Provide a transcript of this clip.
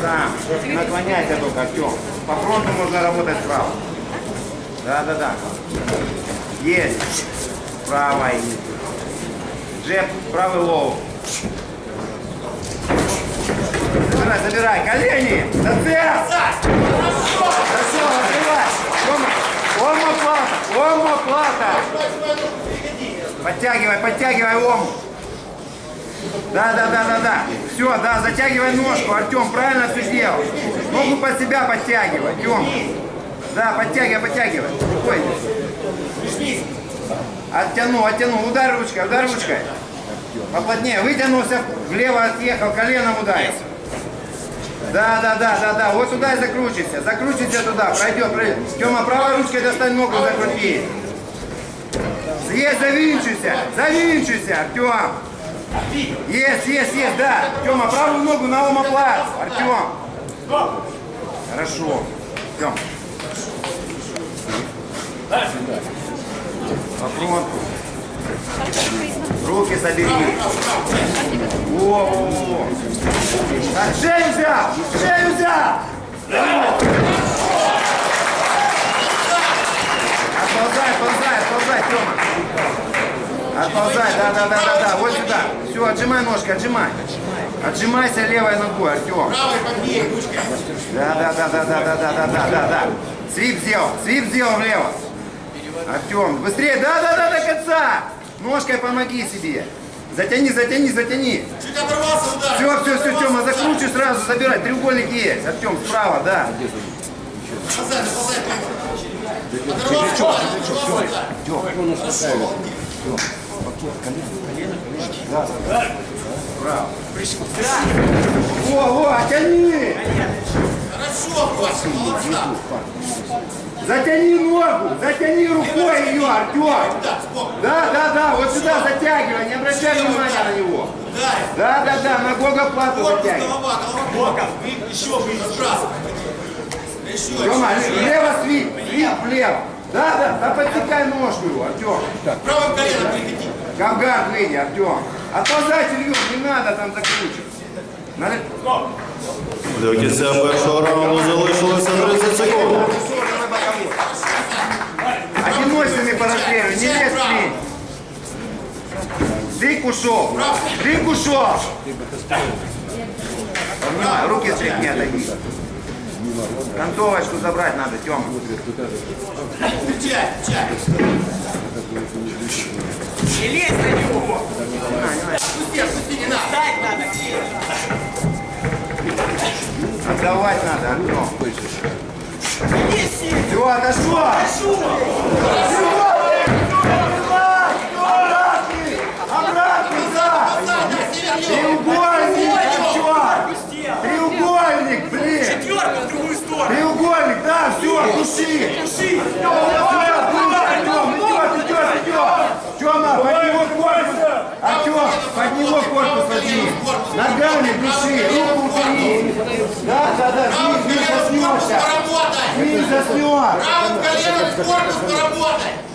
Сам. Наклоняйся только, Артем. По фронту можно работать справа. Да, да, да. Есть. Правой. Джеб, правый лоу. Забирай, забирай. Колени. Зацеп. Хорошо, открывай. Ома, омоплата, омоплата. Подтягивай, подтягивай ому. Да, да, да, да, да. Все, да, затягивай ножку, Артем, правильно все сделал. Ногу под себя подтягивай, Тем. Да, подтягивай, подтягивай. Ой. Оттянул, оттянул. Удар ручкой, удар ручкой. Поплотнее. Вытянулся, влево отъехал, коленом ударил. Да, да, да, да, да. Вот туда и закручивайся. Закручивайся туда. Пройдет, пройдет. Тема, правой ручкой достань ногу, закрути. Есть, завинчуйся. Завинчуйся, Артем. Есть, есть, есть, да. Тема, правую ногу на омоплат. Артем. Хорошо. Тем. По фронту. Руки собери. О, о, о. Так, шею взял! Шею взял! Отползай, отползай, отползай, Тёма. Отползай, да, да, да, да, да, вот сюда. Все, отжимай ножки, отжимай. Отжимайся левой ногой, Артем. Правой подбей, ручкой. Да, да, да, да, да, да, да, да, да, да, да. Свип сделал, свип сделал влево. Артем, быстрее, да, да, да, до конца. Ножкой помоги себе. Затяни, затяни, затяни. Чуть оторвался удар. Все, все, все, Тёма, закручивай сразу, забирай. Треугольник есть. Артем, справа, да. Назад, назад, Оторвался, оторвался удар. Справа. О, о, тяни. Хорошо, бросил, молодца. Затяни ногу, затяни рукой ее, Артем. Да. Да, да, да, вот сюда затягивай, не обращай внимания на него. Да, да, да, на гогоплату затягивай. голова, голова, Еще выше, сбрасывай. Еще, еще. влево свип, свип влево. Да, да, да подтекай ножку его, Артем. Правым коленом приходи. Кавгар выйди, Артем. Отползай, Ильюш, не надо там закручивать. Надо... До кінця першого раунду залишилося 30 секунд. Одиночными по расстрелу, не лезь в клин. Дык ушел, дык ушел. Поднимай, руки с не отойди. Концовочку забрать надо, Тёма. Встречай, встречай. Не лезь на него! Отпусти, отпусти, не надо. Дать надо! Отдавать надо, Артем. Неси! Все. Обратно, да. Треугольник. Треугольник, блин. Четверка в другую сторону! Треугольник, да, все, туши. Туши! Артем, идет, идет, идет. Тема, под него корпус. Артем, под него корпус возьми. Ногами души, руку убери. Да, да, да, корпус заснешься. Снизу заснешь. Правым коленом корпус поработай.